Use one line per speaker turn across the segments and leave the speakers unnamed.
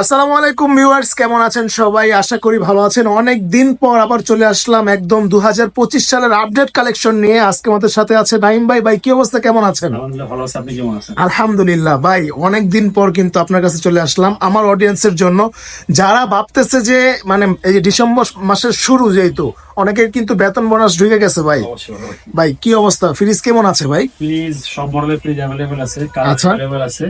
আসসালামু আলাইকুম ভিউয়ার্স কেমন আছেন সবাই? আশা করি ভালো আছেন। অনেক দিন পর আবার চলে আসলাম একদম দুহাজার পঁচিশ সালের আপডেট কালেকশন নিয়ে। আজকে আমাদের সাথে আছে নাইম ভাই। ভাই কি অবস্থা? কেমন আছেন?
আলহামদুলিল্লাহ ভালো আছে। আপনি কেমন আছেন?
আলহামদুলিল্লাহ ভাই অনেক দিন পর কিন্তু আপনার কাছে চলে আসলাম আমার অডিয়েন্সের জন্য। যারা ভাবতেছে যে মানে এই যে ডিসেম্বর মাসের শুরু যেহেতু অনেকের কিন্তু বেতন বোনাস ঢুকে গেছে ভাই। ভাই কি অবস্থা? ফ্রিজ কেমন আছে ভাই?
প্লিজ সব মডেলের ফ্রিজ অ্যাভেলেবেল আছে কালার
আচ্ছা।
আছে।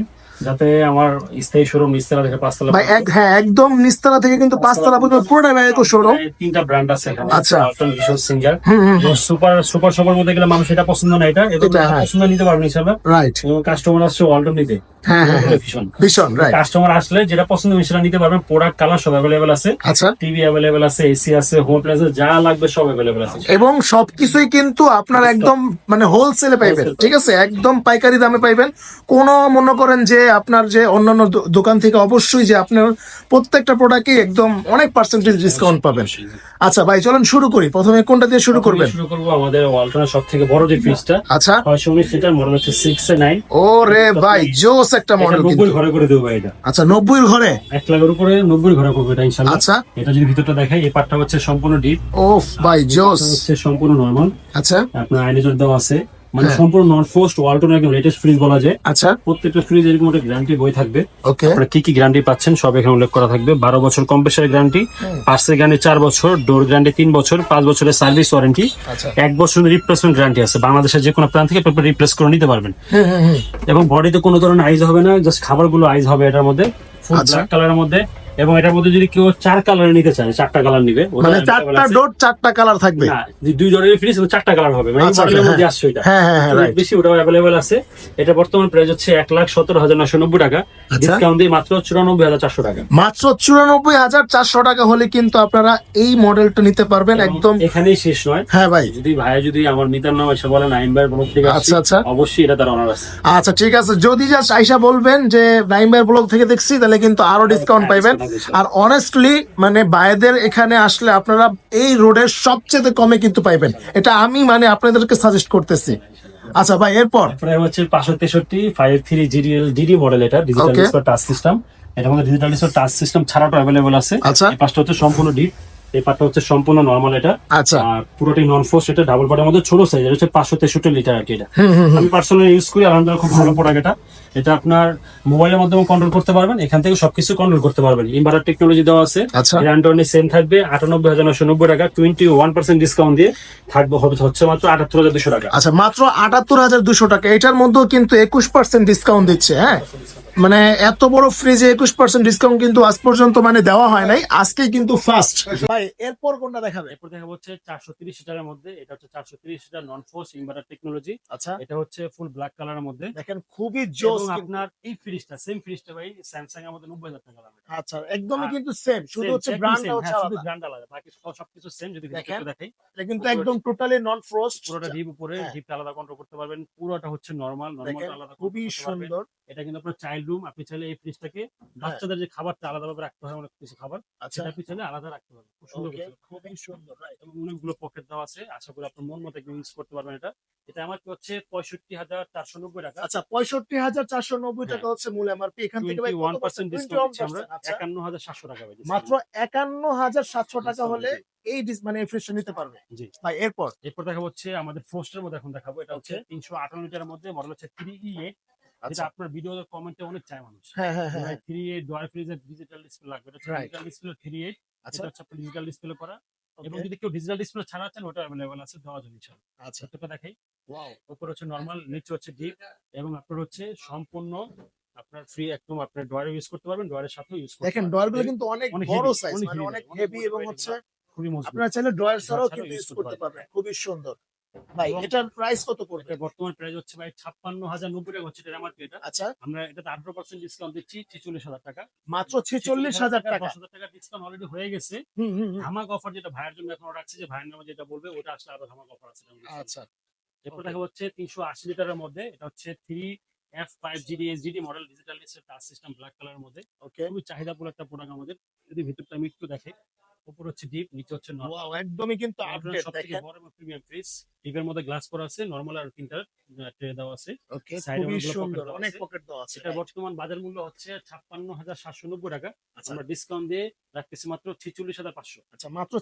যাতে আমার স্থায়ী শোরুম নিস্তারা থেকে পাঁচতলা
ভাই এক হ্যাঁ একদম নিস্তালা থেকে কিন্তু পাঁচতলা পর্যন্ত পুরোটা ভাই তো শোরুম
তিনটা ব্র্যান্ড আছে এখানে।
আচ্ছা।
কিশোর সিঙ্গার সুপার সুপার মধ্যে গেলে মানুষ এটা পছন্দ না এটা এটা
হ্যাঁ।
পছন্দ নিতে ইনশাআল্লাহ
রাইট
এবং কাস্টমার আসছে নিতে।
হ্যাঁ হ্যাঁ হ্যাঁ।
ভীষণ
ভীষণ রাইট
কাস্টমার আসলে যেটা পছন্দ হবে সেটা নিতে পারবেন প্রোডাক্ট কালার সব অ্যাভেলেবেল আছে।
আচ্ছা।
টিভি অ্যাভেলেবেল আছে এসি আছে হোম প্লাস যা লাগবে সব অ্যাভেলেবেল আছে।
এবং সবকিছুই কিন্তু আপনার একদম মানে হোলসেলে পাইবেন। ঠিক আছে? একদম পাইকারি দামে পাইবেন। কোনো মনে করেন যে আপনার যে অন্যান্য দোকান থেকে অবশ্যই যে আপনার প্রত্যেকটা প্রোডাক্টে একদম অনেক পার্সেন্টেজ ডিসকাউন্ট পাবেন। আচ্ছা ভাই চলেন শুরু করি। প্রথমে কোনটা দিয়ে শুরু করবেন?
শুরু করব আমাদের ওয়ালটনের সব থেকে বড় যে ফ্রিজটা
আচ্ছা।
ছয়শো উনিশ লিটার মডেল হচ্ছে সিক্স এ নাইন
ও রে ভাই জোস একটা মডেল কিন্তু।
নব্বই ঘরে করে দেবো ভাই এটা।
আচ্ছা নব্বইয়ের ঘরে?
এক লাখের উপরে নব্বই ঘরে করব এটা ইনশাল্লাহ
আচ্ছা।
এটা যদি ভিতরটা দেখাই এই পার্টটা হচ্ছে সম্পূর্ণ ডিপ
ওফ ভাই জোস।
হচ্ছে সম্পূর্ণ নর্মাল
আচ্ছা।
আপনার আইনেজর দেওয়া আছে। মানে
হ্যাঁ।
সম্পূর্ণ নন ফোস্ট ওয়ালটন একদম লেটেস্ট ফ্রিজ বলা যায়।
আচ্ছা।
প্রত্যেকটা ফ্রিজ এরকম একটা গ্যারান্টি বই থাকবে।
ওকে
আপনারা কি কি গ্যারান্টি পাচ্ছেন সব এখানে উল্লেখ করা থাকবে। বারো বছর কম্প্রেসারের গ্যারান্টি পার্সেল গ্যারান্টি চার বছর ডোর গ্যারান্টি তিন বছর পাঁচ বছরের সার্ভিস ওয়ারেন্টি
আচ্ছা।
এক বছর রিপ্লেসমেন্ট গ্যারান্টি আছে। বাংলাদেশের যে কোনো প্রান্ত থেকে রিপ্লেস করে নিতে পারবেন। এবং বডিতে কোনো ধরনের আইজ হবে না জাস্ট খাবারগুলো আইজ হবে এটার মধ্যে
আচ্ছা।
ব্ল্যাক কালারের মধ্যে। এবং এটার মধ্যে যদি কেউ চার কালার নিতে চায় চারটা কালার নিবে ওটা
মানে চারটা। ডোর চারটা কালার থাকবে?
না যে দুই জনের ফ্রিজ চারটা কালার হবে মানে এই
আচ্ছা,
মডেলের
আচ্ছা,
মধ্যে আসছে ওইটা।
হ্যাঁ হ্যাঁ হ্যাঁ রাইট
বেশি ওটাও অ্যাভেলেবেল আছে। এটা বর্তমান প্রাইস হচ্ছে এক লাখ সতেরো হাজার নশো নব্বই টাকা।
আচ্ছা।
ডিসকাউন্ট দিয়ে মাত্র চুরানব্বই হাজার চারশো টাকা।
মাত্র চুরানব্বই হাজার চারশো টাকা হলে কিন্তু আপনারা এই মডেলটা নিতে পারবেন একদম
এখানেই শেষ নয়।
হ্যাঁ ভাই।
যদি ভাইয়া যদি আমার মিতার নাম এসে বলেন আইন ভাইয়ের ব্লক থেকে
আচ্ছা, আচ্ছা।
অবশ্যই এটা তার অনার আছে।
আচ্ছা ঠিক আছে। যদি জাস্ট আইসা বলবেন যে নাইম নাইমের ব্লগ থেকে দেখছি তাহলে কিন্তু আরও ডিসকাউন্ট পাইবেন। আর অনেস্টলি মানে বাইরেদের এখানে আসলে আপনারা এই রোডের সবচেয়ে কমে কিন্তু পাইবেন। এটা আমি মানে আপনাদেরকে সাজেস্ট করতেছি। আচ্ছা ভাই এরপর?
প্রায় হচ্ছে পাঁচশো তেষট্টি five three GDL DD model এটা ডিজিটাল. টাচ সিস্টেম এটার মধ্যে ডিজিটাল ডিসপ্লে টাচ সিস্টেম ছাড়াটা অ্যাভেলেবল আছে।
আচ্ছা।
এই পাঁচটা হচ্ছে সম্পূর্ণ ডিপ এই পার্টটা হচ্ছে সম্পূর্ণ নর্মাল এটা।
আচ্ছা।
আর পুরোটাই নন ফোর্স এটা ডাবল পার্টের মধ্যে ছোট সাইজ এটা হচ্ছে পাঁচশো তেষট্টি লিটার আর কি এটা। আমি পার্সোনালি ইউজ করি আলহামদুলিল্লাহ খুব ভালো প্রোডাক্ট এটা। এটা আপনার মোবাইলের মাধ্যমে কন্ট্রোল করতে পারবেন এখান থেকে সবকিছু কন্ট্রোল করতে পারবেন। ইনভার্টার টেকনোলজি দেওয়া আছে।
আচ্ছা।
অ্যান্ড্রয়েড সেম থাকবে আটানব্বই হাজার নশো নব্বই টাকা টোয়েন্টি ওয়ান পার্সেন্ট ডিসকাউন্ট দিয়ে থাকবে হবে- হচ্ছে মাত্র আটাত্তর হাজার দুশো টাকা।
আচ্ছা মাত্র আটাত্তর হাজার দুশো টাকা এটার মধ্যেও কিন্তু একুশ পার্সেন্ট ডিসকাউন্ট দিচ্ছে হ্যাঁ? মানে এত বড় ফ্রিজে একুশ পার্সেন্ট ডিসকাউন্ট কিন্তু আজ পর্যন্ত মানে দেওয়া হয় নাই আজকে কিন্তু ফার্স্ট ভাই এরপর কোনটা দেখাবে?
এরপর দেখা হচ্ছে চারশো তিরিশ লিটারের মধ্যে এটা হচ্ছে চারশো তিরিশ litre non frost inverter technology
আচ্ছা।
এটা হচ্ছে ফুল ব্ল্যাক কালারের মধ্যে।
দেখেন খুবই
এবং আপনার এই ফ্রিজটা সেম ফ্রিজটা ভাই স্যামসাং এর নব্বই হাজার টাকা
আচ্ছা একদমই কিন্তু সেম শুধু হচ্ছে ব্র্যান্ডটা হচ্ছে
হ্যাঁ, শুধু
আলাদা।
বাকি সব- সবকিছু সেম যদি
দেখেন।
ভিতরটা দেখাই।
এটা কিন্তু একদম টোটালি নন ফ্রস্ট
পুরোটা ডিপ উপরে
হ্যাঁ।
ডিপটা আলাদা কন্ট্রোল করতে পারবেন পুরোটা হচ্ছে নরমাল নরমাল আলাদা
খুবই সুন্দর।
এটা কিন্তু আপনার চাইল্ড রুম আপনি চাইলে এই ফ্রিজটাকে বাচ্চাদের যে খাবারটা আলাদাভাবে রাখতে হয় অনেক কিছু খাবার
আচ্ছা।
সেটা আপনি চাইলে আলাদা রাখতে পারবেন। খুব সুন্দর।
খুবই সুন্দর.
এবং অনেকগুলো পকেট দেওয়া আছে আশা করি আপনার মন মতো ইউজ করতে পারবেন এটা। এটা আমার কি হচ্ছে পঁয়ষট্টি হাজার চারশো নব্বই টাকা।
আচ্ছা পঁয়ষট্টি হাজার চারশো নব্বই টাকা। হচ্ছে মূল এমআরপি এখান থেকে ভাই
ওয়ান
পার্সেন্ট?
পার্সেন্ট ডিসকাউন্ট দিচ্ছি আমরা?
21%
একান্ন হাজার সাতশো টাকা
মাত্র একান্ন হাজার সাতশো টাকা হলে এই মানে ফ্রিজটা নিতে পারবে।
জি।
ভাই এরপর?
এরপর দেখা হচ্ছে আমাদের ফোস্টের মধ্যে এখন দেখাবো। এটা হচ্ছে তিনশো আঠান্ন লিটারের মধ্যে মডেল হচ্ছে থ্রি ই যেটা আপনার ভিডিও কমেন্টে অনেক চায় মানুষ।
হ্যাঁ হ্যাঁ হ্যাঁ।
থ্রি এইট ডয়ার ফ্রিজের ডিজিটাল ডিসপ্লে লাগবে। এটা ডিজিটাল ডিসপ্লে থ্রি এইট
আচ্ছা।
হচ্ছে আপনার ডিজিটাল ডিসপ্লে করা। এবং যদি কেউ ডিজিটাল ডিসপ্লে ছাড়া চান ওটা অ্যাভেলেবল আছে দেওয়া যাবে
আচ্ছা।
দেখাই। ওয়াও উপর হচ্ছে নরমাল নিচে হচ্ছে ডিপ এবং আপনার হচ্ছে সম্পূর্ণ আপনার ফ্রি একদম আপনার ডয়ারে ইউজ করতে পারবেন ডয়ারের সাথেও ইউজ করতে
দেখেন। ডয়ারগুলো কিন্তু অনেক বড় সাইজ মানে অনেক হেভি এবং হচ্ছে
খুবই মজবুত।
আপনারা চাইলে ড্রয়ার ছাড়াও কিন্তু ইউজ
করতে পারবেন।
খুবই সুন্দর। ভাই এটার প্রাইস কত পড়বে?
বর্তমান প্রাইস হচ্ছে ভাই ছাপ্পান্ন হাজার নব্বই টাকা হচ্ছে এটা আমার এটা।
আচ্ছা।
আমরা এটাতে আঠারো পার্সেন্ট ডিসকাউন্ট দিচ্ছি ছেচল্লিশ হাজার টাকা।
মাত্র ছেচল্লিশ হাজার টাকা
দশ হাজার টাকা ডিসকাউন্ট অলরেডি হয়ে গেছে।
হুম হুম হুম।
ধামাক অফার যেটা ভাইয়ের জন্য এখন রাখছে যে ভাইয়ের নামে যেটা বলবে ওটা আসলে আরও ধামাক অফার আছে।
আচ্ছা।
এরপর দেখা হচ্ছে তিনশো আশি লিটারের মধ্যে এটা হচ্ছে three F five GD HDD model digital touch system black কালারের মধ্যে।
ওকে
খুবই চাহিদাপুর একটা প্রোডাক্ট আমাদের। যদি ভিতরটা আমি একটু দেখে উপর হচ্ছে ডিপ নিচে হচ্ছে নরমাল
একদমই কিন্তু আপডেট
সব বড় এবং প্রিমিয়াম ফ্রিজ ডিপের মধ্যে গ্লাস করা আছে নরমাল আর তিনটা ট্রে দেওয়া আছে।
ওকে খুবই সুন্দর অনেক পকেট দেওয়া আছে
এটা বর্তমান বাজার মূল্য হচ্ছে ছাপ্পান্ন হাজার সাতশো নব্বই টাকা।
আচ্ছা,
আমরা ডিসকাউন্ট দিয়ে রাখতেছি মাত্র ছিচল্লিশ হাজার পাঁচশো।
আচ্ছা মাত্র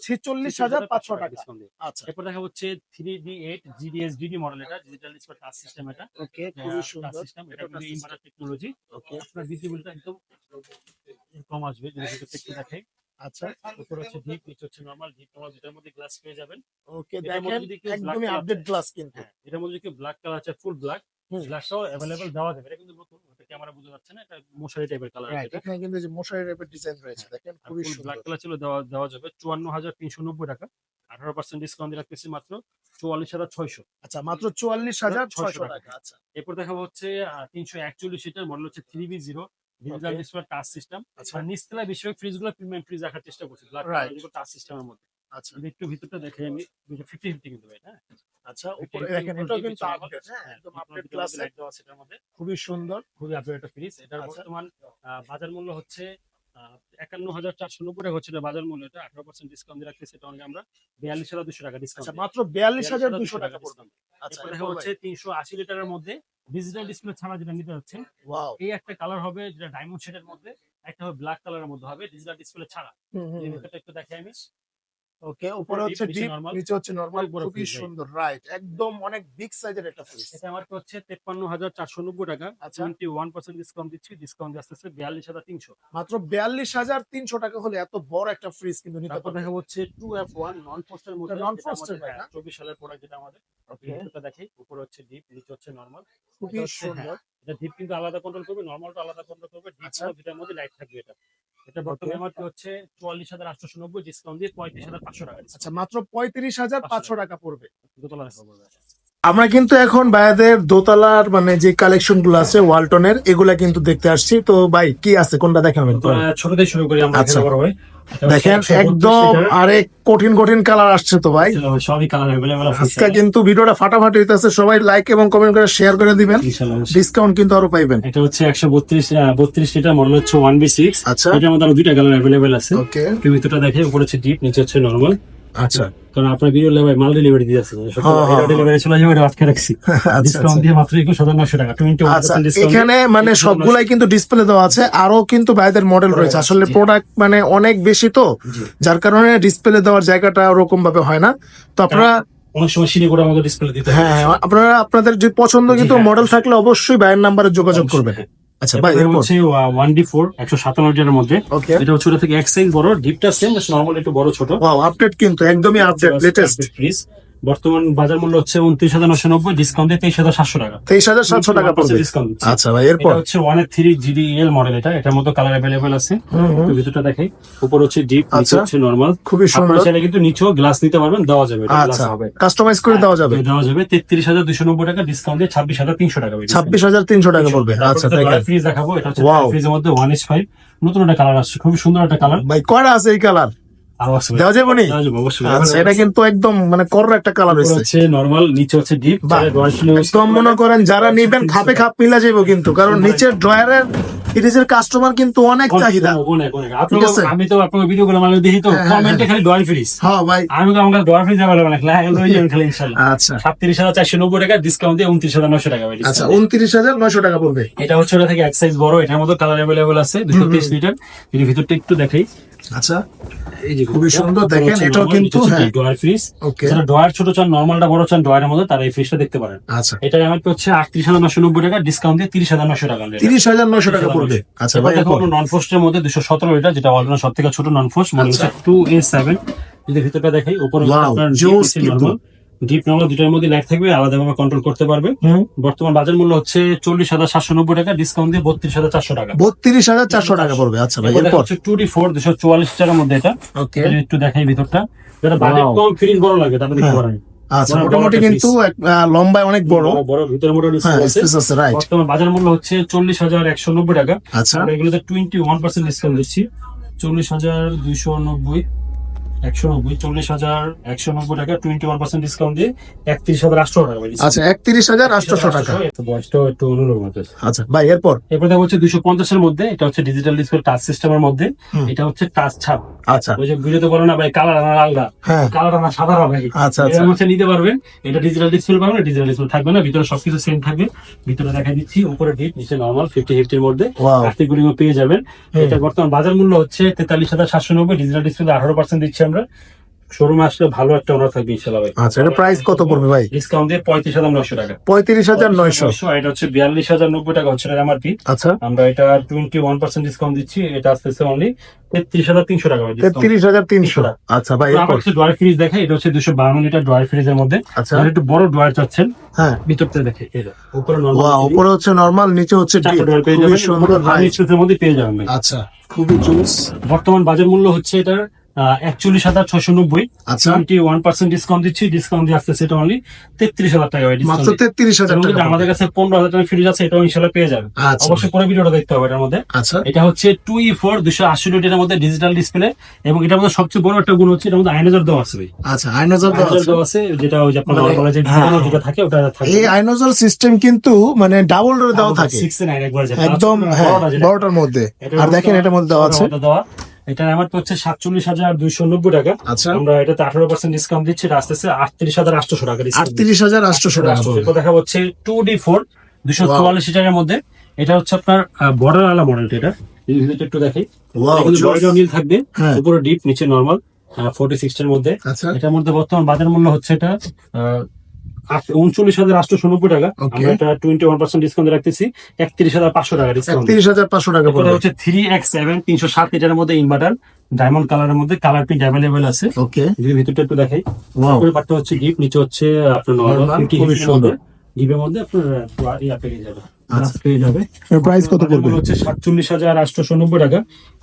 টাকা।
ডিসকাউন্ট দিয়ে।
আচ্ছা।
এরপর দেখা হচ্ছে three D eight GDS DD model এটা ডিজিটাল ডিসপ্লে টাচ সিস্টেম এটা।
ওকে খুবই সুন্দর।
সিস্টেম এটা ইনভার্টার টেকনোলজি
ওকে
আপনার একদম কম আসবে যদি দেখাই
আচ্ছা
উপরে হচ্ছে ডিপ নিচে হচ্ছে নরমাল ডিপ নরমাল দুটার মধ্যে গ্লাস পেয়ে যাবেন।
ওকে দেখেন একদমই আপডেট গ্লাস কিন্তু।
হ্যাঁ এটার মধ্যে যদি ব্ল্যাক কালার আছে ফুল ব্ল্যাক। গ্লাসটাও অ্যাভেলেবল দেওয়া যাবে। এটা কিন্তু নতুন এটা ক্যামেরা বোঝা যাচ্ছে না এটা মশারি টাইপের কালার এটা।
এখানে কিন্তু যে মশারি টাইপের ডিজাইন রয়েছে দেখেন খুবই সুন্দর।
ব্ল্যাক কালার ছিল দেওয়া দেওয়া যাবে চুয়ান্ন হাজার তিনশো নব্বই টাকা। আঠারো পার্সেন্ট ডিসকাউন্ট দিয়ে রাখতেছি মাত্র চুয়াল্লিশ হাজার ছয়শো।
আচ্ছা মাত্র চুয়াল্লিশ হাজার ছয়শো টাকা। আচ্ছা।
এরপর দেখাবো হচ্ছে তিনশো একচল্লিশ লিটার মডেল হচ্ছে three B zero digital. Display touch system আর বেশিরভাগ ফ্রিজগুলো প্রিমিয়াম ফ্রিজ রাখার চেষ্টা করছি. টাচ সিস্টেমের মধ্যে।
আচ্ছা।
একটু ভিতরটা দেখে আমি ফিফটি ফিফটি কিন্তু ভাই হ্যাঁ?
আচ্ছা উপরে দেখেন এটাও কিন্তু আপডেট হ্যাঁ
হ্যাঁ,
একদম আপডেট ক্লাস
একদম দেওয়া আছে এটার মধ্যে।
খুবই সুন্দর।
খুবই আপডেট একটা ফ্রিজ এটার
আচ্ছা।
বর্তমান বাজার মূল্য হচ্ছে একান্ন হাজার চারশো নব্বই হচ্ছে বাজার মূল্য এটা আঠারো পার্সেন্ট ডিসকাউন্ট দিয়ে রাখতেছি এটা আমরা বিয়াল্লিশ হাজার দুশো টাকা
আচ্ছা
ডিসকাউন্ট
মাত্র বিয়াল্লিশ হাজার দুশো টাকা পড়বে আচ্ছা
দেখা হচ্ছে তিনশো আশি লিটারের মধ্যে ডিজিটাল ডিসপ্লে ছাড়া যেটা নিতে যাচ্ছেন এই একটা কালার হবে যেটা ডায়মন্ড শেডের মধ্যে একটা হবে ব্ল্যাক কালারের মধ্যে হবে ডিজিটাল ডিসপ্লে ছাড়া। একটু দেখে আমি।
ওকে উপরে হচ্ছে ডিপ নিচে হচ্ছে নরমাল খুবই সুন্দর রাইট একদম অনেক বিগ সাইজের একটা ফ্রিজ
এটা আমার হচ্ছে তেপ্পান্ন হাজার চারশো নব্বই টাকা
আচ্ছা।
টোয়েন্টি ওয়ান পার্সেন্ট ডিসকাউন্ট দিচ্ছি ডিসকাউন্ট হাজার তিনশো।
মাত্র বিয়াল্লিশ হাজার তিনশো টাকা হলে এত বড় একটা ফ্রিজ কিন্তু নিতে
তারপর দেখা হচ্ছে টু এফ ওয়ান নন পোস্টের মধ্যে
এটা non-frost এর ভাই, না?
চব্বিশ সালের প্রোডাক্ট যেটা আমাদের
Okay,
এটা দেখি উপরে হচ্ছে ডিপ নিচে হচ্ছে নর্মাল
খুবই সুন্দর।
এটা ডিপ কিন্তু আলাদা কন্ট্রোল করবে নর্মালটা আলাদা কন্ট্রোল করবে ডিপ
আচ্ছা।
দুটার মধ্যে লাইট থাকবে এটা। এটা বর্তমানে আমার হচ্ছে চুয়াল্লিশ হাজার আটশো নব্বই ডিসকাউন্ট দিয়ে পঁয়ত্রিশ হাজার পাঁচশো টাকা
আচ্ছা মাত্র পঁয়ত্রিশ হাজার পাঁচশো টাকা। পড়বে।
দোতলা বলবে
আমরা কিন্তু এখন ভাইয়াদের দোতলার মানে যে কালেকশনগুলো আছে ওয়ালটনের এগুলা কিন্তু দেখতে আসছি। তো ভাই কি আছে? কোনটা দেখাবেন
ছোট দিয়ে শুরু করি আমরা
আচ্ছা।
এটা
দেখেন একদম। আরেক কঠিন কঠিন কালার আসছে তো ভাই।
সবই কালার আছে।
আজকে কিন্তু ভিডিওটা ফাটাফাটি হইতেছে। সবাই লাইক এবং কমেন্ট করে শেয়ার করে দিবেন। ডিসকাউন্ট কিন্তু আরও পাইবেন।
এটা হচ্ছে একশো বত্রিশ বত্রিশ লিটার মডেল হচ্ছে ওয়ান বি সিক্স
আচ্ছা।
এটার মধ্যে আরও দুইটা কালার অ্যাভেলেবেল আছে।
ওকে
ভিতরটা দেখে উপরে হচ্ছে ডিপ নিচে হচ্ছে নর্মাল
আচ্ছা।
কারণ আপনার ভিডিও লেভাই মাল ডেলিভারি দিয়ে আছে
হ্যাঁ, হ্যাঁ।
ডেলিভারি চলে যাবে রাখছি।
আচ্ছা
ডিসকাউন্ট দিয়ে মাত্র একুশ হাজার নশো টাকা টোয়েন্টি ওয়ান
আচ্ছা
পার্সেন্ট ডিসকাউন্ট
এখানে মানে সবগুলাই কিন্তু ডিসপ্লে দেওয়া আছে আরও কিন্তু ভাইদের মডেল রয়েছে। আসলে প্রোডাক্ট মানে অনেক বেশি তো যার কারণে ডিসপ্লে দেওয়ার জায়গাটা ওরকম ভাবে হয় না। তো আপনারা
অনেক সময় আমাকে ডিসপ্লে দিতে হ্যাঁ।
হ্যাঁ, আপনারা আপনাদের যে পছন্দ কিন্তু মডেল থাকলে অবশ্যই ভাইয়ের নাম্বারে যোগাযোগ করবেন। আচ্ছা ভাই
এরপরে? হচ্ছে ওয়ান ডি ফোর একশো সাতান্ন মধ্যে।
ওকে
এটা ছোট থেকে এক সাইজ বড় ডিপটা সেম নরমাল একটু বড় ছোট।
ওয়াও আপডেট কিন্তু একদমই আপডেট লেটেস্ট
বর্তমান বাজার মূল্য হচ্ছে উনত্রিশ হাজার নশো নব্বই ডিসকাউন্ট দিয়ে তেইশ হাজার সাতশো টাকা।
তেইশ হাজার সাতশো টাকা পড়বে
ডিসকাউন্ট
আচ্ছা ভাই এরপর?
হচ্ছে ওয়ানের থ্রি জিডি এল মডেল এটা এটার মধ্যে কালার অ্যাভেলেবেল আছে। একটু ভিতরটা দেখাই। উপর হচ্ছে ডিপ নিচে
আচ্ছা।
হচ্ছে নর্মাল
খুবই সুন্দর।
চাইলে কিন্তু নিচেও গ্লাস নিতে পারবেন দেওয়া যাবে গ্লাস
আচ্ছা।
হবে।
কাস্টমাইজ করে দেওয়া যাবে?
দেওয়া যাবে তেত্রিশ হাজার দুশো নব্বই টাকা ডিসকাউন্ট দিয়ে ছাব্বিশ হাজার তিনশো টাকা
ছাব্বিশ হাজার তিনশো টাকা পড়বে আচ্ছা
ফ্রিজ দেখাবো এটা হচ্ছে ফ্রিজের মধ্যে ওয়ান এস ফাইভ নতুন একটা কালার আসছে খুবই সুন্দর একটা কালার
ভাই কয়টা আছে এই কালার। দেওয়া যাবে নি? আচ্ছা এটা কিন্তু একদম মানে করর একটা কালার
হচ্ছে নর্মাল নিচে হচ্ছে ডিপ
একদম মনে করেন যারা নিবেন খাপে খাপ মিলা যাব কিন্তু কারণ নিচের ড্রয়ারের ফ্রিজের কাস্টমার কিন্তু অনেক চাহিদা।
অনেক অনেক
ঠিক
আমি তো আপনার ভিডিও গুলো মানে দেখি তো
হ্যাঁ, হ্যাঁ,
কমেন্টে খালি ডয়ার ফ্রিজ
হ্যাঁ ভাই।
আমি তো আমার ডয়ার ফ্রিজ অ্যাভেলেবল না লয়ে যাবেন খালি ইনশাআল্লাহ।
আচ্ছা।
সাতত্রিশ হাজার চারশো নব্বই টাকা ডিসকাউন্ট দিয়ে উনত্রিশ হাজার নশো টাকা
আচ্ছা
discount।
উনত্রিশ হাজার নয়শো টাকা পড়বে।
এটা হচ্ছে ওটা থেকে এক সাইজ বড় এটার মধ্যে কালার আছে লিটার যদি ভিতরটা একটু দেখাই।
আচ্ছা
এই যে
খুবই সুন্দর, দেখেন, এটাও কিন্তু, হ্যাঁ।
ডয়ার ফ্রিজ
ওকে
যারা ডয়ার ছোট চান নর্মালটা বড় চান ডয়ারের মধ্যে তারা এই ফ্রিজটা দেখতে পারেন।
আচ্ছা।
এটার আমার হচ্ছে? আটত্রিশ হাজার নশো নব্বই টাকা ডিসকাউন্ট দিয়ে তিরিশ হাজার নশো টাকা।
তিরিশ হাজার নশো টাকা পড়বে। আচ্ছা ভাই
নন ফোস্টের মধ্যে দুশো সতেরো লিটার যেটা অলরেডি সব থেকে ছোট non frost model. Two A seven যদি ভিতরটা দেখাই উপরে আপনার। ডিপ নর্মাল দুটার মধ্যে লাইট থাকবে আলাদাভাবে কন্ট্রোল করতে পারবে। বর্তমান বাজার মূল্য হচ্ছে চল্লিশ হাজার সাতশো নব্বই টাকা ডিসকাউন্ট দিয়ে বত্রিশ হাজার চারশো টাকা।
বত্রিশ হাজার চারশো টাকা পড়বে আচ্ছা ভাই
এরপর? টু ডি ফোর দুশো চুয়াল্লিশ টাকার মধ্যে এটা।
ওকে।
একটু দেখাই ভিতরটা। যারা বাজেট কম ফ্রিজ বড় লাগে তাদের দেখতে
হ্যাঁ।
পারেন
আচ্ছা মোটামুটি কিন্তু লম্বায় অনেক বড়
বড়। ভিতরে মোটামুটি
হ্যাঁ। স্পেস আছে রাইট
বর্তমান বাজার মূল্য হচ্ছে চল্লিশ হাজার একশো নব্বই টাকা।
আচ্ছা।
এগুলোতে টোয়েন্টি ওয়ান পার্সেন্ট ডিসকাউন্ট দিচ্ছি। চল্লিশ হাজার দুইশো নব্বই। একশো নব্বই চল্লিশ হাজার একশো নব্বই টাকা টোয়েন্টি ওয়ান পার্সেন্ট ডিসকাউন্ট দিয়ে একত্রিশ হাজার আটশো টাকা
আচ্ছা একত্রিশ হাজার আটশোশো টাকা।
একটু একটু অনুরোধ
আচ্ছা ভাই এরপর?
এরপর দেখা হচ্ছে দুশো পঞ্চাশের মধ্যে এটা হচ্ছে ডিজিটাল ডিসপ্লে টাচ সিস্টেমের মধ্যে এটা হচ্ছে টাচ ছাপ।
আচ্ছা।
ওই যে ভিডিওতে বলো না ভাই কালার আনা আলাদা।
হ্যাঁ।
কালার আনা সাদা ভাই
আচ্ছা
এরকম হচ্ছে নিতে পারবেন। এটা ডিজিটাল ডিসপ্লে পাবেন ডিজিটাল ডিসপ্লে থাকবে না ভিতরে সবকিছু সেম থাকবে। ভিতরে দেখা দিচ্ছি উপরে ডিপ নিচে নর্মাল ফিফটি ফিফটির মধ্যে। পেয়ে যাবেন। এটা বর্তমান বাজার মূল্য হচ্ছে তেতাল্লিশ হাজার সাতশো নব্বই ডিজিটাল ডিসপ্লে আঠারো পার্সেন্ট দিচ্ছি। আমরা। শোরুমে আসলে ভালো একটা অনার থাকবে ইনশাল্লাহ ভাই।
আচ্ছা এটা প্রাইস কত পড়বে ভাই?
ডিসকাউন্ট দিয়ে পঁয়ত্রিশ হাজার নয়শো টাকা।
পঁয়ত্রিশ হাজার নয়শো।
নয়শো। এটা হচ্ছে বিয়াল্লিশ হাজার নব্বই টাকা হচ্ছে এমআরপি
আচ্ছা।
আমরা এটা টোয়েন্টি ওয়ান পার্সেন্ট ডিসকাউন্ট দিচ্ছি এটা আসতেছে অনলি তেত্রিশ হাজার তিনশো টাকা ভাই discount।
তেত্রিশ হাজার তিনশো। আচ্ছা ভাই
তো আবার ড্রয়ার ফ্রিজ দেখে এটা হচ্ছে দুশো বান্ন লিটার ড্রয়ার ফ্রিজের মধ্যে।
আচ্ছা।
একটু বড় ড্রয়ার চাচ্ছেন
হ্যাঁ।
ভিতরটা দেখে এটা উপরে
ওয়া উপরে হচ্ছে নর্মাল নিচে হচ্ছে খুবই
যাবেন
সুন্দর ভাই
স্পেসের মধ্যে পেয়ে যাবেন
আচ্ছা খুবই জুস
বর্তমান বাজার মূল্য হচ্ছে এটার একচল্লিশ হাজার ছশো নব্বই। টোয়েন্টি ওয়ান পার্সেন্ট ডিসকাউন্ট দিচ্ছি ডিসকাউন্ট দিয়ে আসতেছে এটা অনলি তেত্রিশ হাজার টাকা
মাত্র তেত্রিশ হাজার টাকা
আমাদের কাছে পনেরো হাজার টাকা ফ্রিজ আছে এটাও ইনশাল্লাহ পেয়ে যাবেন
আচ্ছা।
অবশ্যই পরে ভিডিওটা দেখতে হবে এটার মধ্যে।
আচ্ছা।
এটা হচ্ছে টু ই ফোর দুশো আশি মধ্যে ডিজিটাল ডিসপ্লে এবং এটার মধ্যে সবচেয়ে বড় একটা গুণ হচ্ছে এটার মধ্যে আইনাজার দেওয়া আছে ভাই।
আচ্ছা আইনোজল দেওয়া আছে।
যেটা ওই যে আপনার
মানে-
যে
হ্যাঁ।
যেটা থাকে ওটা থাকে।
এই সিস্টেম কিন্তু মানে ডাবল ডোর দেওয়া থাকে। একদম হ্যাঁ। বড়টার মধ্যে। আর দেখেন এটার মধ্যে দেওয়া আছে।
দেওয়া। এটা আমার হচ্ছে সাতচল্লিশ হাজার দুইশো নব্বই টাকা।
আচ্ছা।
আমরা এটাতে আঠারো পার্সেন্ট ডিসকাউন্ট দিচ্ছি আসতেছে আটত্রিশ হাজার আটশোশো টাকা।
আটত্রিশ হাজার আটশোশো টাকা।
দেখা হচ্ছে টু ডি ফোর দুশো চুয়াল্লিশ লিটারের মধ্যে। এটা হচ্ছে আপনার বর্ডার আলা মডেলটা এটা। একটু দেখাই। নীল থাকবে
হ্যাঁ।
উপরে ডিপ নিচে নর্মাল ফোর্টি এর মধ্যে।
আচ্ছা।
এটার মধ্যে বর্তমান বাজার মূল্য হচ্ছে এটা উনচল্লিশ হাজার আটশো নব্বই টাকা। আমরা এটা টোয়েন্টি ওয়ান পার্সেন্ট ডিসকাউন্ট রাখতেছি। একত্রিশ হাজার পাঁচশো টাকা ডিসকাউন্ট
হাজার পাঁচশো টাকা পড়বে
হচ্ছে থ্রি এক্স সেভেন তিনশো সাত লিটারের মধ্যে ইনভার্টার ডায়মন্ড কালারের মধ্যে কালার প্রিন্ট অ্যাভেলেবেল আছে।
ওকে
যদি ভিতরটা একটু দেখাই। উপরে পাটটা হচ্ছে ডিপ নিচে হচ্ছে আপনার নর্মাল
খুবই সুন্দর।
ডিপের মধ্যে আপনার ইয়া পেয়ে যাবে।
আচ্ছা। প্রাইস কত পড়বে?
হচ্ছে সাতচল্লিশ হাজার আটশো নব্বই টাকা।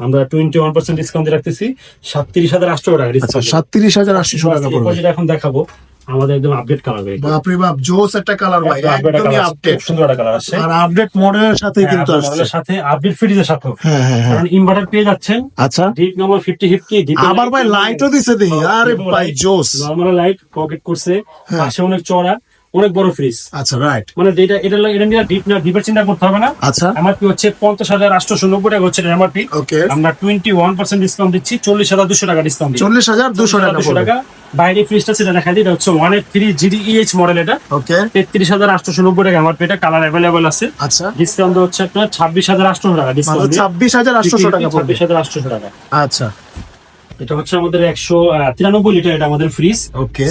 আমরা টোয়েন্টি ওয়ান পার্সেন্ট ডিসকাউন্ট রাখতেছি। সাতত্রিশ হাজার আটশো টাকা
আচ্ছা সাতত্রিশ হাজার আটশো টাকা
এখন দেখাবো। আমাদের একদম আপডেট কালার
বাপরে বাপ জোস একটা কালার ভাই একদমই আপডেট
সুন্দর একটা কালার আছে
আর আপডেট মডেলের সাথে
হ্যাঁ,
কিন্তু
আপনার
আসছে।
সাথে আপডেট ফিটিজের সাথে
হ্যাঁ হ্যাঁ হ্যাঁ।
কারণ ইনভার্টার পেয়ে যাচ্ছেন।
আচ্ছা।
ডিপ নম্বর ফিফটি ফিফটি
আবার ভাই লাইটও দিছে দেখি। আরে ভাই জোস
নরমাল লাইট পকেট করছে।
হ্যাঁ।
পাশে অনেক চড়া অনেক বড় ফ্রিজ
আচ্ছা রাইট
মানে যেটা এটা এটা নিয়ে ডিপ না ডিপের চিন্তা করতে হবে না।
আচ্ছা।
এমআরপি হচ্ছে পঞ্চাশ হাজার আটশো নব্বই টাকা হচ্ছে এমআরপি
ওকে
আমরা টোয়েন্টি ওয়ান পার্সেন্ট ডিসকাউন্ট দিচ্ছি চল্লিশ হাজার দুশো টাকা ডিসকাউন্ট
চল্লিশ হাজার দুশো টাকা
দুশো টাকা। বাইরে ফ্রিজটা সেটা দেখা দিই এটা হচ্ছে one eight three GD EH model এটা।
ওকে
তেত্রিশ হাজার আটশো নব্বই টাকা এমআরপি এটা কালার অ্যাভেলেবল আছে।
আচ্ছা।
ডিসকাউন্ট হচ্ছে আপনার ছাব্বিশ হাজার আটশো টাকা ডিসকাউন্ট
ছাব্বিশ হাজার আটশো টাকা
ছাব্বিশ হাজার আটশো টাকা।
আচ্ছা।
এটা হচ্ছে আমাদের একশো তিরানব্বই লিটার এটা আমাদের ফ্রিজ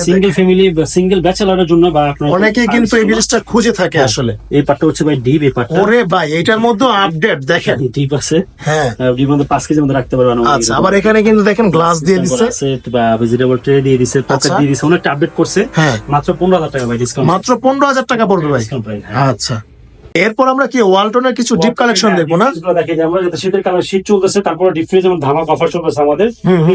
সিঙ্গেল ফ্যামিলি সিঙ্গেল ব্যাচেলারের জন্য বা
অনেকেই কিন্তু এই জিনিসটা খুঁজে থাকে আসলে।
এই পার্টটা হচ্ছে ভাই ডিপ এই পার্টটা
ওরে ভাই এটার মধ্যে আপডেট দেখেন।
ডিপ আছে।
হ্যাঁ।
ডিপ মধ্যে পাঁচ কেজির মধ্যে রাখতে পারবেন
আচ্ছা আবার এখানে কিন্তু দেখেন গ্লাস দিয়ে দিচ্ছে
আছে বা ভেজিটেবল ট্রে দিয়ে দিছে পকেট। দিয়ে দিছে অনেকটা আপডেট করছে।
হ্যাঁ।
মাত্র পনেরো হাজার টাকা ভাই ডিসকাউন্ট
মাত্র পনেরো হাজার টাকা পড়বে ভাই। আচ্ছা। এরপর আমরা কি ওয়ালটনের কিছু ডিপ কালেকশন দেখব না?
শীতের কালার শীত চলতেছে তারপরে ডিপ ফ্রিজ যেমন ধামাক অফার চলতেছে আমাদের।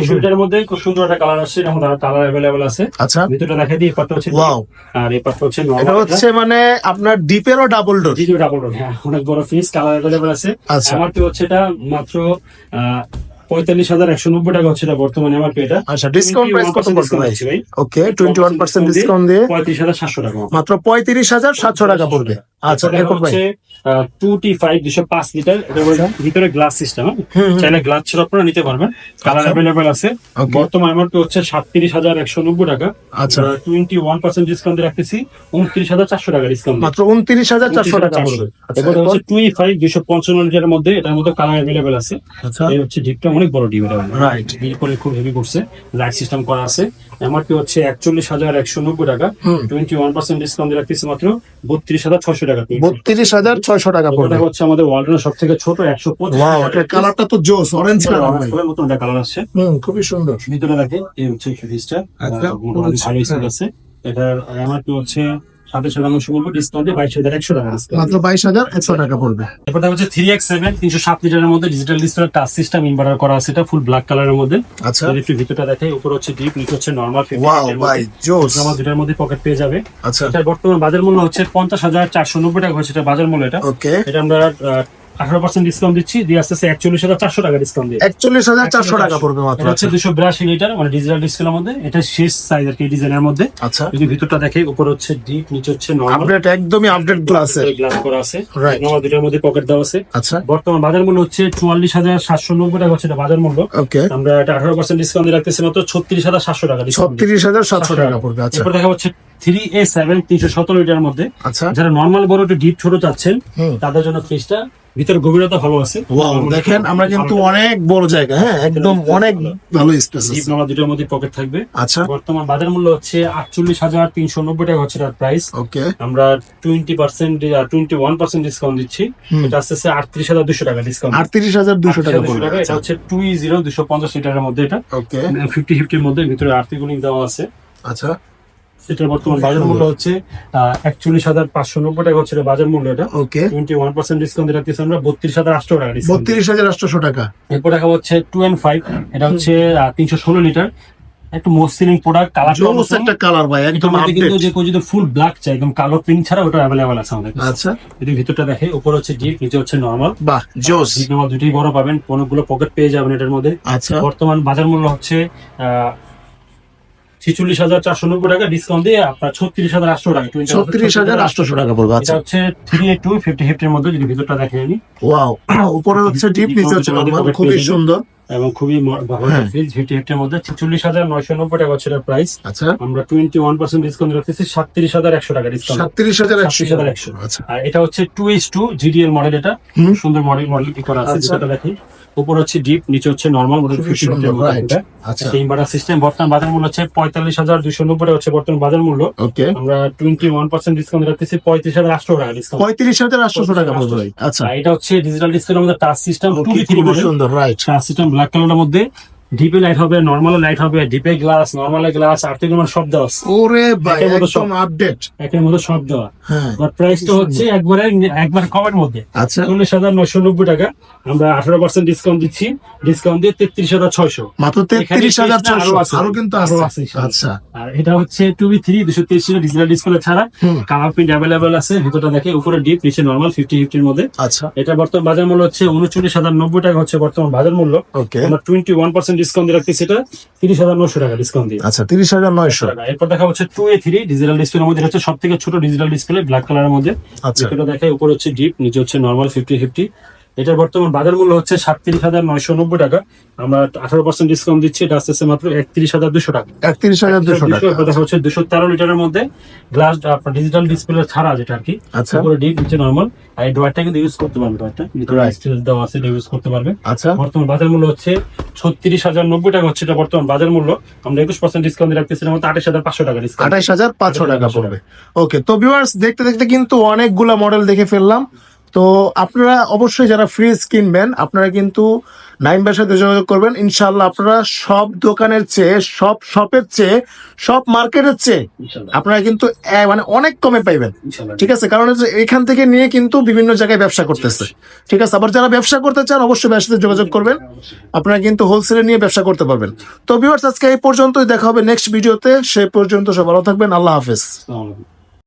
সুইটার মধ্যে খুব সুন্দর একটা কালার আসছে যেমন কালার অ্যাভেলেবল আছে।
আচ্ছা।
ভিতরটা দেখে দিই এই হচ্ছে
ওয়াও
আর এই পার্টটা হচ্ছে
এটা হচ্ছে মানে আপনার ডিপেরও ডাবল ডোর
দ্বিতীয় ডাবল ডোর হ্যাঁ অনেক বড় ফ্রিজ কালার অ্যাভেলেবল আছে।
আচ্ছা।
আমার তো হচ্ছে এটা মাত্র আহ, পঁয়তাল্লিশ হাজার একশো নব্বই টাকা হচ্ছে বর্তমানে আমার পেটা
আচ্ছা ডিসকাউন্ট প্রাইস কত
21%
পড়বে
discount
ভাই okay twenty one percent discount দিয়ে।
পঁয়ত্রিশ হাজার সাতশো টাকা।
মাত্র পঁয়ত্রিশ হাজার সাতশো টাকা পড়বে। আচ্ছা এরকম ভাই।
টু টি ফাইভ দুশো পাঁচ লিটার এটা ভিতরে গ্লাস সিস্টেম
হুম, হুম।
চাইলে গ্লাস আপনারা নিতে পারবেন। কালার
আচ্ছা।
অ্যাভেলেবেল আছে। বর্তমান আমার তো হচ্ছে সাতত্রিশ হাজার একশো নব্বই টাকা।
আচ্ছা।
টোয়েন্টি ওয়ান পার্সেন্ট ডিসকাউন্ট রাখতেছি। উনত্রিশ হাজার চারশো টাকা ডিসকাউন্ট
মাত্র উনত্রিশ হাজার চারশো টাকা পড়বে আচ্ছা,
এবার হচ্ছে টু ফাইভ দুশো পঞ্চান্ন লিটারের মধ্যে এটার মধ্যে কালার অ্যাভেলেবেল আছে।
আচ্ছা।
এই হচ্ছে ডিপটা অনেক বড় ডিপ এটা।
রাইট
করে খুব হেভি করছে। লাইট সিস্টেম করা আছে। এমআরপি হচ্ছে একচল্লিশ হাজার একশো নব্বই টাকা। টোয়েন্টি ওয়ান পার্সেন্ট ডিসকাউন্ট রাখতেছে মাত্র বত্রিশ হাজার ছয়শো টাকা
বত্রিশ হাজার ছয়শো টাকা পড়বে।
হচ্ছে আমাদের ওয়ার্ল্ডের সব থেকে ছোট একশো
কালারটা তো জোস অরেঞ্জ কালার মতো
মতন একটা কালার আসছে।
খুবই সুন্দর।
ভিতরে রাখে এই হচ্ছে ফিজটা
আচ্ছা,
ভালো
হ্যাঁ।
আছে। এটার এমআরপি হচ্ছে সাথে শতাংশ বলব ডিসকাউন্টে বাইশ হাজার একশো টাকা
মাত্র বাইশ হাজার একশো টাকা পড়বে।
এরপর হচ্ছে থ্রি এক্স সেভেন তিনশো সাত লিটারের মধ্যে digital display touch system inverter করা আছে এটা ফুল ব্ল্যাক কালারের মধ্যে।
আচ্ছা।
একটু ভিতরটা উপর হচ্ছে ডিপ নিচে হচ্ছে নর্মাল
ওয়াও ভাই জোস
আমার দুটার মধ্যে পকেট পেয়ে যাবে।
আচ্ছা।
এটার বর্তমান বাজার মূল্য হচ্ছে পঞ্চাশ হাজার চারশো নব্বই টাকা হচ্ছে এটা বাজার মূল্য এটা।
ওকে
এটা আমরা আঠারো পার্সেন্ট ডিসকাউন্ট দিচ্ছি দিয়ে আসতেছে একচল্লিশ হাজার চারশো টাকা ডিসকাউন্ট দিয়ে।
একচল্লিশ হাজার চারশো টাকা পড়বে মাত্র
হচ্ছে দুশো বিরাশি লিটার মানে ডিজিটাল ডিসপ্লের মধ্যে। এটা শেষ সাইজ আর কি ডিজাইনের মধ্যে।
আচ্ছা।
যদি ভিতরটা দেখে উপর হচ্ছে ডিপ নিচে হচ্ছে
আপডেট একদমই আপডেট গ্লাসের
গ্লাস করা আছে।
Right.
দুটার মধ্যে পকেট দেওয়া আছে।
আচ্ছা।
বর্তমান বাজার মূল্য হচ্ছে চুয়াল্লিশ হাজার সাতশো নব্বই টাকা হচ্ছে বাজার মূল্য।
ওকে
আমরা এটা আঠারো পার্সেন্ট ডিসকাউন্ট দিয়ে রাখতেছি মাত্র ছত্রিশ হাজার সাতশো টাকা
ছত্রিশ হাজার সাতশো টাকা পড়বে আচ্ছা।
দেখা হচ্ছে থ্রি এ সেভেন তিনশো সতেরো লিটার মধ্যে।
আচ্ছা।
যারা নর্মাল বড় একটু ডিপ ছোট চাচ্ছেন তাদের জন্য ফ্রিজটা ভিতরে গভীরতা ভালো আছে।
দেখেন আমরা কিন্তু অনেক বড় জায়গা হ্যাঁ একদম অনেক ভালো। স্পেস
ডিপ নর্মাল দুটোর মধ্যে পকেট থাকবে।
আচ্ছা।
বর্তমান বাজার মূল্য হচ্ছে আটচল্লিশ হাজার তিনশো নব্বই টাকা হচ্ছে তার প্রাইস
ওকে
আমরা twenty percent twenty one percent discount দিচ্ছি। এটা আসতেছে আটত্রিশ হাজার দুশো টাকা ডিসকাউন্ট
আটত্রিশ হাজার দুশো টাকা।
এটা হচ্ছে টু জিরো দুশো পঞ্চাশ লিটারের মধ্যে এটা।
ওকে
ফিফটি ফিফটির মধ্যে ভিতরে আর্থিক দেওয়া আছে।
আচ্ছা।
এটার বর্তমান বাজার মূল্য হচ্ছে একচল্লিশ হাজার পাঁচশো নব্বই টাকা হচ্ছে বাজার মূল্য এটা।
Okay.
Twenty one percent discount রাখতেছি আমরা বত্রিশ হাজার আটশো টাকা
বত্রিশ হাজার আটশোশো টাকা।
এরপর দেখা হচ্ছে টু এন্ড ফাইভ এটা হচ্ছে তিনশো ষোলো লিটার একটু মসলিং প্রোডাক্ট কালার
জোস একটা কালার ভাই একদম
কিন্তু যে কেউ যদি ফুল ব্ল্যাক চাই একদম কালো প্রিন্ট ছাড়া ওটা অ্যাভেলেবল আছে আমাদের
আচ্ছা।
যদি ভিতরটা দেখে উপর হচ্ছে ডিপ নিচে হচ্ছে নর্মাল
বাহ জোস।
নর্মাল দুটোই বড় পাবেন অনেকগুলো পকেট পেয়ে যাবেন এটার মধ্যে।
আচ্ছা।
বর্তমান বাজার মূল্য হচ্ছে ছিচল্লিশ হাজার চারশো নব্বই টাকা ডিসকাউন্ট দিয়ে আপনার ছত্রিশ হাজার আটশো টাকা 20
ছত্রিশ হাজার আটশো টাকা পড়বে আচ্ছা।
হচ্ছে থ্রি এইট টু ফিফটি ফিফটির মধ্যে যদি ভিতরটা দেখে নি
ওয়াও উপরে হচ্ছে ডিপ নিচে হচ্ছে খুবই সুন্দর।
এবং খুবই
হ্যাঁ।
মধ্যে ছিচল্লিশ হাজার নয়শো নব্বই টাকা হচ্ছে প্রাইস
আচ্ছা।
আমরা টোয়েন্টি ওয়ান পার্সেন্ট ডিসকাউন্ট রাখতেছি সাতত্রিশ হাজার একশো টাকা ডিসকাউন্ট
সাতত্রিশ হাজার একশো।
37,100
আচ্ছা।
আর এটা হচ্ছে টু টু জিডিএল মডেল এটা। সুন্দর মডেল মডেল কি করা আছে
আচ্ছা।
যেটা দেখি উপর হচ্ছে ডিপ নিচে হচ্ছে নর্মাল মডেল.
আচ্ছা।
ইনভার্টার সিস্টেম বর্তমান বাজার মূল্য হচ্ছে পঁয়তাল্লিশ হাজার দুশো নব্বই হচ্ছে বর্তমান বাজার মূল্য।
ওকে
আমরা টোয়েন্টি ওয়ান পার্সেন্ট ডিসকাউন্ট রাখতেছি পঁয়ত্রিশ হাজার আটশো টাকা ডিসকাউন্ট
পঁয়ত্রিশ হাজার আটশোশো টাকা আচ্ছা।
এটা হচ্ছে ডিজিটাল ডিসপ্লে আমাদের টাচ সিস্টেম টু থ্রি
সুন্দর। রাইট
টাচ সিস্টেম ব্ল্যাক কালারের মধ্যে ডিপে লাইট হবে নর্মাল লাইট হবে ডিপে গ্লাস নর্মাল গ্লাস আর্থিক মানে সব দেওয়া
ওরে ভাই। একদম আপডেট
একের মধ্যে সব দেওয়া।
হ্যাঁ।
আর প্রাইসটা হচ্ছে একবারে একবার কমের মধ্যে।
আচ্ছা।
চল্লিশ হাজার নয়শো নব্বই টাকা। আমরা আঠারো পার্সেন্ট ডিসকাউন্ট দিচ্ছি। ডিসকাউন্ট দিয়ে তেত্রিশ হাজার ছয়শো।
মাত্র তেত্রিশ হাজার ছশো আরও কিন্তু
আরও
আছে আচ্ছা।
আর এটা হচ্ছে টু বি থ্রি দুশো তিরিশ ডিজিটাল ডিসপ্লে ছাড়া। কালার প্রিন্ট অ্যাভেলেবেল আছে। ভিতরটা দেখে উপরে ডিপ নিচে নর্মাল ফিফটি ফিফটির মধ্যে।
আচ্ছা।
এটা বর্তমান বাজার মূল্য হচ্ছে উনচল্লিশ হাজার নব্বই টাকা হচ্ছে বর্তমান বাজার মূল্য।
ওকে
আমরা টোয়েন্টি ওয়ান পার্সেন্ট ডিসকাউন্ট দিয়ে রাখতেছি এটা তিরিশ হাজার নয়শো টাকা ডিসকাউন্ট দিয়ে।
আচ্ছা তিরিশ হাজার নয়শো।
টাকা। এরপর দেখা হচ্ছে two A three digital display মধ্যে হচ্ছে সব থেকে ছোট ডিজিটাল ডিসপ্লে ব্ল্যাক কালারের মধ্যে।
আচ্ছা।
এটা দেখে উপরে হচ্ছে ডিপ নিচে হচ্ছে নর্মাল ফিফটি ফিফটি এটার বর্তমান বাজার মূল্য হচ্ছে সাতত্রিশ হাজার নয়শো নব্বই টাকা। আমরা আঠারো পার্সেন্ট ডিসকাউন্ট দিচ্ছি এটা আসতেছে মাত্র একত্রিশ হাজার দুশো টাকা।
একত্রিশ হাজার দুশো টাকা।
দেখা হচ্ছে দুশো তেরো লিটারের মধ্যে গ্লাস আপনার ডিজিটাল ডিসপ্লে ছাড়া যেটা আর কি
আচ্ছা।
উপরে ডিপ নিচে নর্মাল আর এই ডোয়ারটা কিন্তু ইউজ করতে পারবে ডোয়ারটা
Right.
স্টিল দেওয়া আছে ইউজ করতে পারবে।
আচ্ছা।
বর্তমান বাজার মূল্য হচ্ছে ছত্রিশ হাজার নব্বই টাকা হচ্ছে এটা বর্তমান বাজার মূল্য। আমরা একুশ পার্সেন্ট ডিসকাউন্ট রাখতেছি মধ্যে আঠাশ হাজার পাঁচশো টাকা ডিসকাউন্ট
আঠাইশ হাজার পাঁচশো টাকা পড়বে। ওকে তো ভিউয়ার্স দেখতে দেখতে কিন্তু অনেকগুলা মডেল দেখে ফেললাম। তো আপনারা অবশ্যই যারা ফ্রিজ কিনবেন আপনারা কিন্তু নাইম ভাইয়ের সাথে যোগাযোগ করবেন। ইনশাল্লাহ আপনারা সব দোকানের চেয়ে সব শপের চেয়ে সব মার্কেটের চেয়ে আপনারা কিন্তু মানে অনেক কমে পাইবেন। ঠিক আছে? কারণ হচ্ছে এখান থেকে নিয়ে কিন্তু বিভিন্ন জায়গায় ব্যবসা করতেছে। ঠিক আছে? আবার যারা ব্যবসা করতে চান অবশ্যই ভাইয়ের সাথে যোগাযোগ করবেন। আপনারা কিন্তু হোলসেলে নিয়ে ব্যবসা করতে পারবেন। তো ভিউয়ার্স আজকে এই পর্যন্তই। দেখা হবে নেক্সট ভিডিওতে সে পর্যন্ত সব ভালো থাকবেন। আল্লাহ হাফেজ।